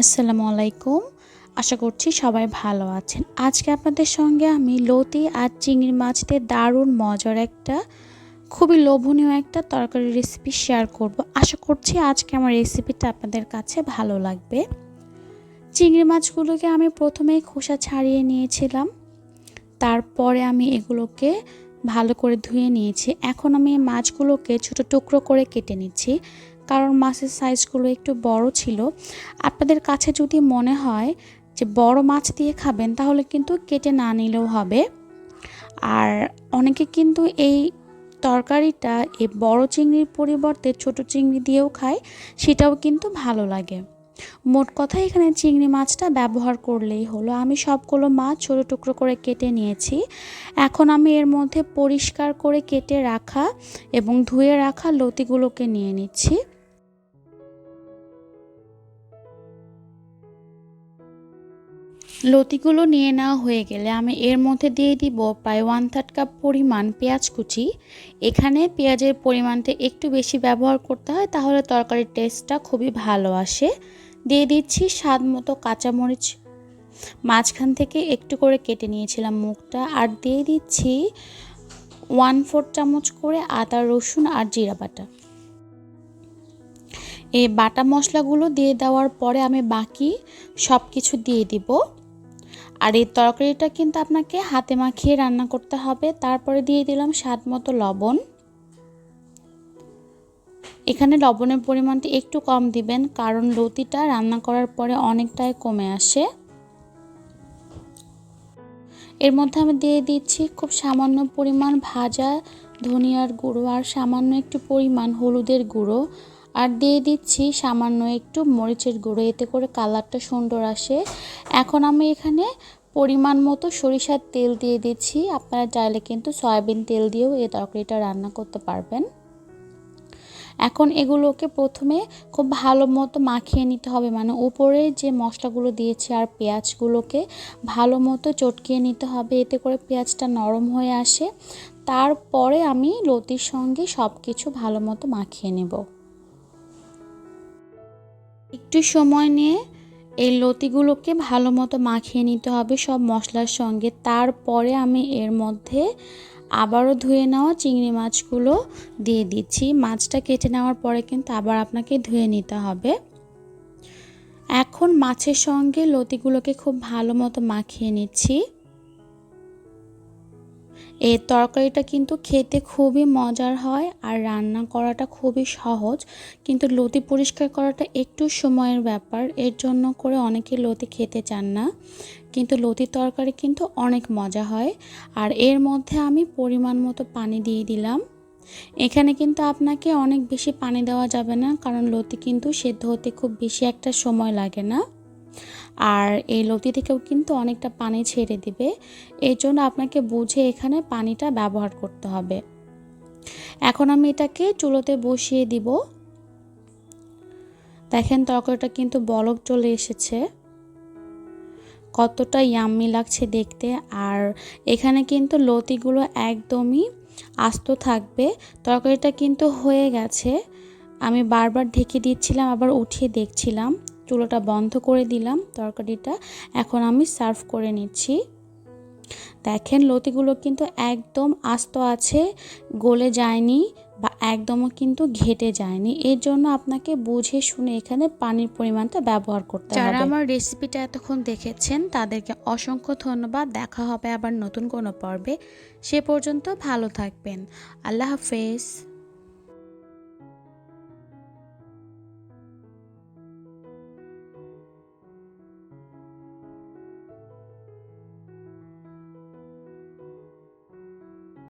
আসসালামু আলাইকুম আশা করছি সবাই ভালো আছেন। আজকে আপনাদের সঙ্গে আমি লতি আর চিংড়ি মাছ দিয়ে দারুণ মজার একটা, খুবই লোভনীয় একটা তরকারি রেসিপি শেয়ার করব। আশা করছি আজকে আমার রেসিপিটা আপনাদের কাছে ভালো লাগবে। চিংড়ি মাছগুলোকে আমি প্রথমেই খোসা ছাড়িয়ে নিয়েছিলাম। তারপরে আমি এগুলোকে ভালো করে ধুয়ে নিয়েছি। এখন আমি মাছগুলোকে ছোটো টুকরো করে কেটে নিচ্ছি। কারণ মাছের সাইজগুলো একটু বড় ছিল। আপনাদের কাছে যদি মনে হয় যে বড় মাছ দিয়ে খাবেন, তাহলে কিন্তু কেটে না নিলেও হবে। আর অনেকে কিন্তু এই তরকারিটা এই বড় চিংড়ির পরিবর্তে ছোট চিংড়ি দিয়েও খায়, সেটাও কিন্তু ভালো লাগে। মোট কথা, এখানে চিংড়ি মাছটা ব্যবহার করলেই হলো। আমি সবগুলো মাছ ছোটো টুকরো করে কেটে নিয়েছি। এখন আমি এর মধ্যে পরিষ্কার করে কেটে রাখা এবং ধুয়ে রাখা লতিগুলোকে নিয়ে নিচ্ছি। লতিগুলো নিয়ে নেওয়া হয়ে গেলে আমি এর মধ্যে দিয়ে দিব প্রায় ওয়ান থার্ড কাপ পরিমাণ পেঁয়াজ কুচি। এখানে পেঁয়াজের পরিমাণটা একটু বেশি ব্যবহার করতে হয়, তাহলে তরকারির টেস্টটা খুবই ভালো আসে। দিয়ে দিচ্ছি স্বাদ মতো কাঁচামরিচ। মাঝখান থেকে একটু করে কেটে নিয়েছিলাম মুখটা, আর দিয়ে দিচ্ছি ওয়ান ফোর চামচ করে আদা, রসুন আর জিরা বাটা। এই বাটা মশলাগুলো দিয়ে দেওয়ার পরে আমি বাকি সব কিছু দিয়ে দিব। আর এই তরকারিটা কিন্তু আপনাকে হাতে মাখিয়ে রান্না করতে হবে। তারপরে দিয়ে দিলাম স্বাদ মতো লবণ। এখানে লবণের পরিমাণটি একটু কম দিবেন, কারণ লতিটা রান্না করার পরে অনেকটাই কমে আসে। এর মধ্যে আমি দিয়ে দিচ্ছি খুব সামান্য পরিমাণ ভাজা ধনিয়ার গুঁড়ো আর সামান্য একটু পরিমাণ হলুদের গুঁড়ো। আর দিয়ে দিচ্ছি সামান্য একটু মরিচের গুঁড়ো, এতে করে কালারটা সুন্দর আসে। এখন আমি এখানে পরিমাণ মতো সরিষার তেল দিয়ে দিচ্ছি। আপনারা চাইলে কিন্তু সয়াবিন তেল দিয়েও এই তরকারিটা রান্না করতে পারবেন। এখন এগুলোকে প্রথমে খুব ভালো মতো মাখিয়ে নিতে হবে। মানে উপরে যে মশলাগুলো দিয়েছি আর পেঁয়াজগুলোকে ভালো মতো চটকিয়ে নিতে হবে। এতে করে পেঁয়াজটা নরম হয়ে আসে। তারপরে আমি লতির সঙ্গে সব কিছু ভালো মতো মাখিয়ে নেব। একটু সময় নিয়ে এই লতিগুলোকে ভালো মতো মাখিয়ে নিতে হবে সব মশলার সঙ্গে। তারপরে আমি এর মধ্যে আবারও ধুয়ে নেওয়া চিংড়ি মাছগুলো দিয়ে দিচ্ছি। মাছটা কেটে নেওয়ার পরে কিন্তু আবার আপনাকে ধুয়ে নিতে হবে। এখন মাছের সঙ্গে লতিগুলোকে খুব ভালো মতো মাখিয়ে নিচ্ছি। এই তরকারিটা কিন্তু খেতে খুবই মজার হয় আর রান্না করাটা খুবই সহজ। কিন্তু লতি পরিষ্কার করাটা একটু সময়ের ব্যাপার, এর জন্য করে অনেকে লতি খেতে চান না। কিন্তু লতি তরকারি কিন্তু অনেক মজা হয় আর এর মধ্যে আমি পরিমাণ মতো পানি দিয়ে দিলাম। এখানে কিন্তু আপনাকে অনেক বেশি পানি দেওয়া যাবে না, কারণ লতি কিন্তু সেদ্ধ হতে খুব বেশি একটা সময় লাগে না। আর এই লতি থেকেও কিন্তু অনেকটা পানি ছেড়ে দিবে। এই জন্য আপনাকে বুঝে এখানে পানিটা ব্যবহার করতে হবে। এখন আমি এটাকে চুলোতে বসিয়ে দিব। দেখেন তরকারিটা কিন্তু বলক চলে এসেছে। কতটা ইয়াম্মি লাগছে দেখতে। আর এখানে কিন্তু লতিগুলো একদমই আস্ত থাকবে। তরকারিটা কিন্তু হয়ে গেছে। আমি বারবার ঢেকে দিচ্ছিলাম, আবার উঠিয়ে দেখছিলাম। চুলোটা বন্ধ করে দিলাম তরকারিটা। এখন আমি সার্ভ করে নিচ্ছি। দেখেন লতিগুলো কিন্তু একদম আস্ত আছে গলে যায়নি বা একদমও কিন্তু ঘেটে যায়নি। এর জন্য আপনাকে বুঝে শুনে এখানে পানির পরিমাণটা ব্যবহার করতে হবে। যারা আমার রেসিপিটা এতক্ষণ দেখেছেন তাদেরকে অসংখ্য ধন্যবাদ। দেখা হবে আবার নতুন কোনো পর্বে। সে পর্যন্ত ভালো থাকবেন। আল্লাহ হাফেজ।